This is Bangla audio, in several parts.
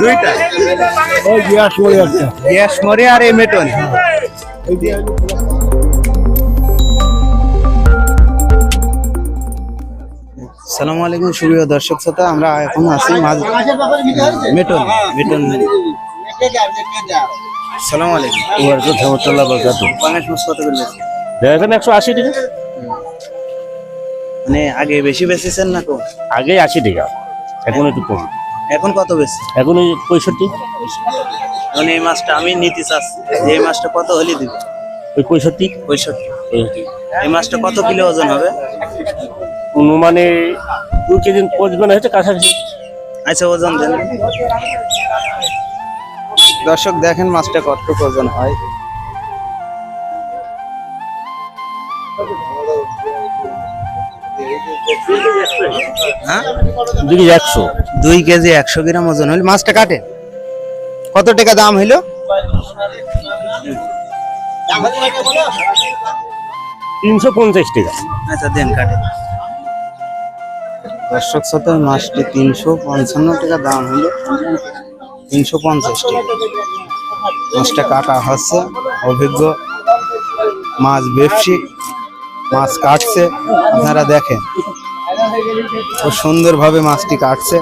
দুইটা? ওই গ্যাস মরে একটা গ্যাস মরে আর এই মেটন সালামু আলাইকুম সুপ্রিয় দর্শক শ্রোতা আমরা এখন আছি মেটন মেটন সালামু আলাইকুম। বাংলাদেশ মাছ কত করে বেচেন? দেখেন একশো আশি টাকা। মানে আগে বেশি বেচেছেন না কম? আগে আশি টাকা এখন একটু কম। এখন কত বেশি? এখন ওই পঁয়ষট্টি। এখন এই মাছটা আমি নিতে চাচ্ছি। যে এই মাছটা কত হলে দিবে? ওই পঁয়ষট্টি। পঁয়ষট্টি। এই মাছটা কত কিলো ওজন হবে? অনুমানে দু কেজি পচবেন হচ্ছে কাছাকাছি। আচ্ছা ওজন দেন। দর্শক দেখেন মাছটা কতটুকু ওজন হয়। হ্যাঁ? দু কেজি একশো। দুই কেজি একশো গ্রাম ওজন হইল। মাছটা কাটে। কত টাকা দাম হইল? তিনশো পঞ্চাশ টাকা। আচ্ছা দেন কাটে। দর্শক সাথে মাছটি তিনশো পঞ্চান্ন টাকা দাম হইল। তিনশো পঞ্চাশ টাকা। মাছটা কাটা হচ্ছে। অভিজ্ঞ মাছ ব্যবসায়িক মাছ কাটছে আপনারা দেখেন। খুব সুন্দরভাবে মাছটি কাটছে।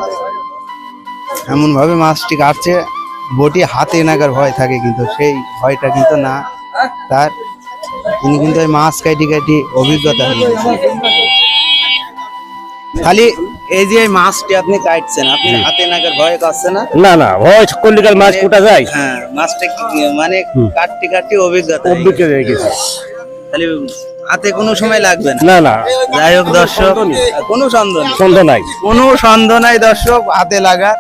এমনভাবে মাছটি কাটছে বটি হাতে নাগার ভয় থাকে কিন্তু সেই ভয়টা কিন্তু না। তার তিনি কিন্তু ওই মাছ কাটি কাটি অভিজ্ঞতা খালি এই যে মাছটি আপনি কাটছেন আপনি হাতে নাগার ভয় কাটছে না? না না ভয় কল্লিকাল মাছ কোটা যায়? হ্যাঁ মাছটা মানে। কাটতে কাটতে অভিজ্ঞতা হয়ে অভিজ্ঞ হয়ে গেছে খালি হাতে কোনো সময় লাগবে না। না না। যাই হোক দর্শক কোনো সন্দেহ সন্দেহ নাই। কোনো সন্দেহ নাই দর্শক হাতে লাগা।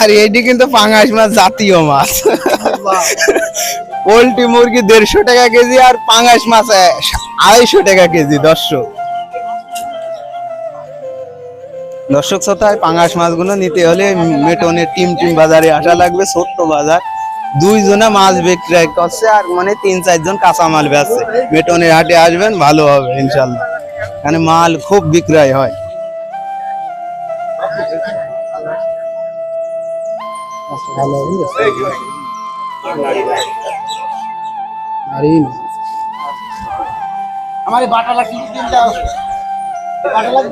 আর এইটি কিন্তু পাঙাশ মাছ জাতীয় মাছ। পোলট্রি মুরগি দেড়শো টাকা কেজি আর পাঙাশ মাছ আড়াইশো টাকা কেজি দর্শক। দর্শক শ্রোতায় পাঙাশ মাছগুলো নিতে হলে মেটনের টিম টিম বাজারে আসা লাগবে ছোট্ট বাজার। দুইজনে মাছ বিক্রয় করছে আর মানে তিন, চারজন কাঁচা মাল বেচছে। মেটনের হাটে আসবেন, ভালো হবে ইনশাল্লাহ এখানে মাল খুব বিক্রয় হয়।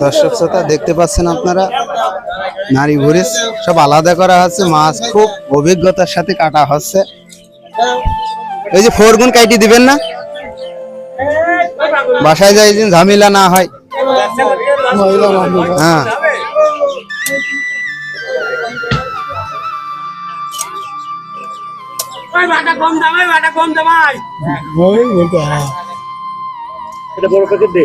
দর্শক শ্রোতা দেখতে পাচ্ছেন আপনারা? নারী ভুরিস সব আলাদা করা হচ্ছে মাছ খুব অভিজ্ঞতার সাথে কাটা হচ্ছে। এই যে ফোর গুণ কাইটি দিবেন না? বাসায় যাই দিন ঝামেলা না হয়। হ্যাঁ। ওই বলতে হ্যাঁ। এটা বড় প্যাকেট দে।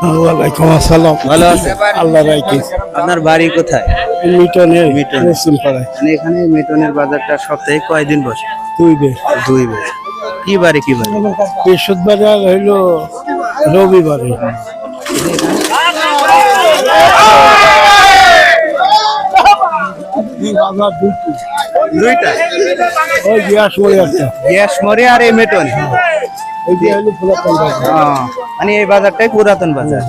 ওয়ালাইকুম আসসালাম। ভালো আল্লাহ আপনার বাড়ি কোথায়? মিটনের মিটন। পাড়ায় মানে এখানে মিটনের বাজারটা সপ্তাহে কয়দিন বসে? বে দুই বার। কি বারে কি বারে? বৃহস্পতিবার হইল রবিবারে। দুইটা? ওই গ্যাস মরে একটা গ্যাস মরে আর এই মেটন। ওই যে হইল মানে এই বাজারটাই পুরাতন বাজার।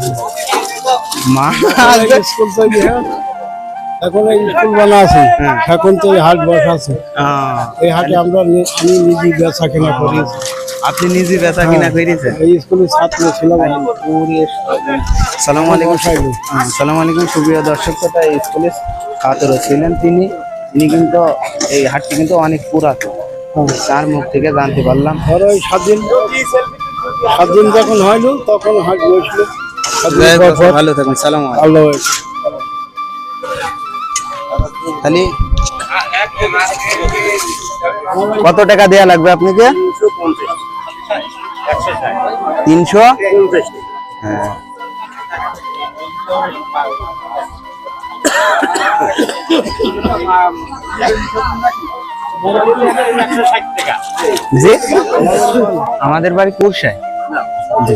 স্কুল ইয়ে, এখন এই স্কুল বানা আছে এখন তো এই হাট বসা আছে। এই হাটে আমরা আমি নিজে বেচা কেনা করি। আপনি নিজে বেচা কিনা করেছেন? এই স্কুলের ছাত্র ছিলাম। সালাম আলাইকুম। হ্যাঁ, সালাম আলাইকুম সুপ্রিয় দর্শক তথা এই স্কুলের ছাত্র ছিলেন তিনি। তিনি কিন্তু এই হাটটি কিন্তু অনেক পুরাতন। তার মুখ থেকে জানতে পারলাম। ধরো ওই সাত সাত দিন যখন হয়লো তখন হাট বসল ভালো থাকুন সালাম আল্লাহ খালি কত টাকা দেয়া লাগবে আপনাকে? তিনশো? হ্যাঁ। জি। আমাদের বাড়ি কুরসায় জি।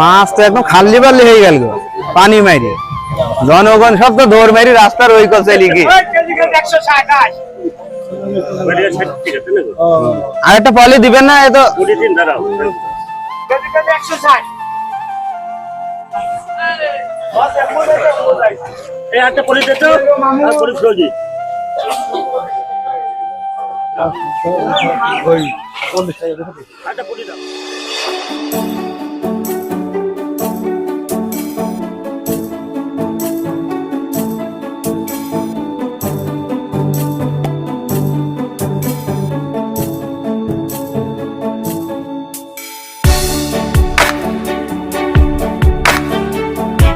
মাছ তো একদম খাল্লি বাল্লি হয়ে গেল পানি মারি জনগণ সব তো দৌড় মারি রাস্তার ওই কছে লিখি? আর একটা পলি দিবেন না এ তো কুড়ি দিন দাঁড়াও। একশো ষাট। এই হাতে পলি দে তো। আর পলি ফ্রোজি ওই হাতে পলি দাও।